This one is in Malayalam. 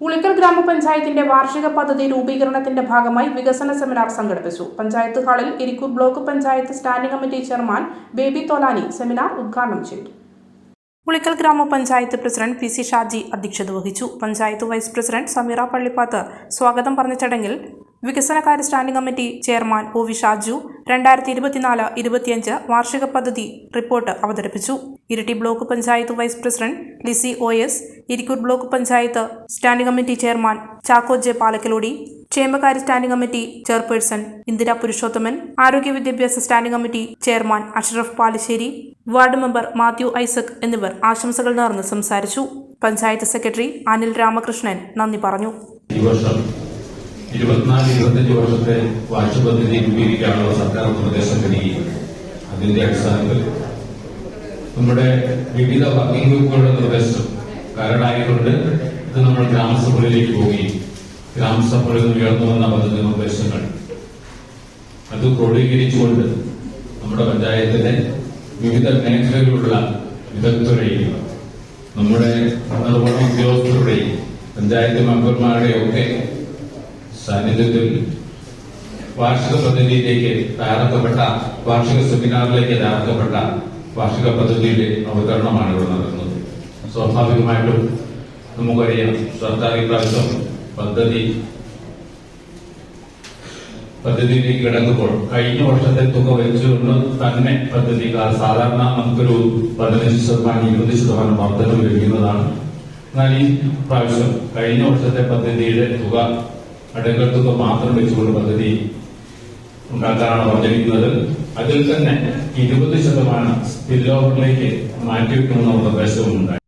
ഉളിക്കൽ ഗ്രാമപഞ്ചായത്തിന്റെ വാർഷിക പദ്ധതി രൂപീകരണത്തിന്റെ ഭാഗമായി വികസന സെമിനാർ സംഘടിപ്പിച്ചു. പഞ്ചായത്ത് ഹാളിൽ Irikkur block panchayat standing committee chairman Baby Tholani seminar ഉദ്ഘാടനം ചെയ്തു. ഉളിക്കൽ ഗ്രാമപഞ്ചായത്ത് പ്രസിഡന്റ് പി സി ഷാജി അധ്യക്ഷത വഹിച്ചു. പഞ്ചായത്ത് വൈസ് പ്രസിഡന്റ് സമീറ പള്ളിപ്പാത്ത് സ്വാഗതം പറഞ്ഞ ചടങ്ങിൽ വികസനകാര്യ standing committee chairman O V Shaju രണ്ടായിരത്തി ഇരുപത്തിനാല് ഇരുപത്തിയഞ്ച് വാർഷിക പദ്ധതി റിപ്പോർട്ട് അവതരിപ്പിച്ചു. Iritty block panchayat vice president Lissy O S Irikkur block panchayat standing committee chairman Chacko J Palakkalody ക്ഷേമകാര്യ standing committee chairperson Indira Purushothaman ആരോഗ്യ വിദ്യാഭ്യാസ standing committee chairman Ashraf Palassery ward member Mathew Isaac എന്നിവർ ആശംസകൾ നേർന്ന് സംസാരിച്ചു. പഞ്ചായത്ത് സെക്രട്ടറി അനിൽ രാമകൃഷ്ണൻ നന്ദി പറഞ്ഞു. ഈ വർഷം ഇരുപത്തിനാല് ഇരുപത്തഞ്ച് വർഷത്തെ അതിന്റെ അടിസ്ഥാനത്തിൽ നമ്മുടെ വിവിധ വർക്കിംഗ് ഗ്രൂപ്പുകളുടെ നിർദ്ദേശം കാരണമായിക്കൊണ്ട് ഇത് നമ്മൾ ഗ്രാമസഭകളിലേക്ക് പോവുകയും ഗ്രാമസഭകളിൽ നിന്ന് ഉയർന്നു വന്ന പദ്ധതി നിർദ്ദേശങ്ങൾ. അത് ക്രോഡീകരിച്ചുകൊണ്ട് നമ്മുടെ പഞ്ചായത്തിലെ വിവിധ മേഖലകളിലുള്ള വിദഗ്ധരെയും നമ്മുടെ നിർവഹണ ഉദ്യോഗസ്ഥരുടെയും പഞ്ചായത്ത് മെമ്പർമാരുടെയും ഒക്കെ സാന്നിധ്യത്തിൽ വാർഷിക പദ്ധതിയിലേക്ക് തയ്യാറാക്കപ്പെട്ട വാർഷിക സെമിനാറിലേക്ക് തയ്യാറാക്കപ്പെട്ട വാർഷിക പദ്ധതിയുടെ അവതരണമാണ് ഇവിടെ നടക്കുന്നത്. സ്വാഭാവികമായിട്ടും നമുക്കറിയാം. സർക്കാർ ഇപ്രാവശ്യം പദ്ധതി പദ്ധതിയിലേക്ക് കിടക്കുമ്പോൾ കഴിഞ്ഞ വർഷത്തെ തുക വെച്ചുകൊണ്ട് തന്നെ പദ്ധതി സാധാരണ നമുക്കൊരു പതിനഞ്ച് ശതമാനം ഇരുപത് ശതമാനം വർദ്ധന ലഭിക്കുന്നതാണ്. എന്നാൽ ഈ പ്രാവശ്യം കഴിഞ്ഞ വർഷത്തെ പദ്ധതിയുടെ തുക അടങ്കൽ തുക മാത്രം വെച്ചുകൊണ്ട് പദ്ധതി ഉണ്ടാക്കാനാണ് പറഞ്ഞിരിക്കുന്നത്. അതിൽ തന്നെ ഇരുപത് ശതമാനം സ്പിൽ ഓവറിലേക്ക് മാറ്റിവെക്കണമെന്ന നിർദ്ദേശവും ഉണ്ടായി